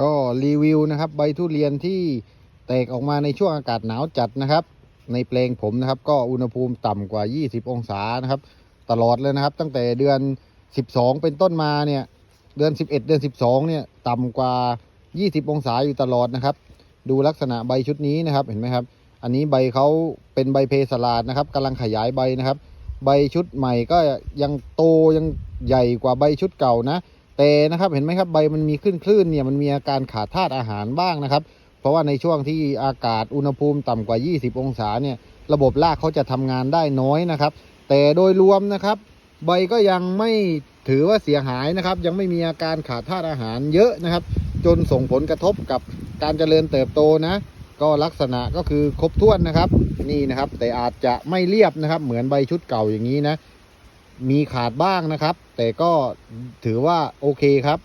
ก็รีวิวนะครับใบทุเรียนที่แตกออกมาในช่วงอากาศหนาวจัดนะครับ ในแปลงผมนะครับ ก็อุณหภูมิต่ำกว่า 20 องศานะครับ ตลอดเลยนะครับ ตั้งแต่เดือน 12 เป็นต้นมาเนี่ยเดือน 11 เดือน 12 เนี่ยต่ำกว่า 20 องศาอยู่ตลอดนะครับ ดูลักษณะใบชุดนี้นะครับเห็นไหมครับ อันนี้ใบเขาเป็นใบเพสลาดนะครับกำลังขยายใบนะครับ ใบชุดใหม่ก็ยังโตยังใหญ่กว่าใบชุดเก่านะ แต่นะครับเห็นไหมครับใบมันมีขึ้นคลื่นเนี่ยมันมีอาการขาดธาตุอาหารบ้างนะครับ เพราะว่าในช่วงที่อากาศอุณหภูมิต่ำกว่า 20 องศาเนี่ยระบบรากเขาจะทำงานได้น้อยนะครับ แต่โดยรวมนะครับ ใบก็ยังไม่ถือว่าเสียหายนะครับ ยังไม่มีอาการขาดธาตุอาหารเยอะนะครับ จนส่งผลกระทบกับการเจริญเติบโตนะ ก็ลักษณะก็คือครบถ้วนนะครับ นี่นะครับ แต่อาจจะไม่เรียบนะครับ เหมือนใบชุดเก่าอย่างนี้นะ มีขาดบ้างนะครับ แต่ก็ถือว่าโอเคครับ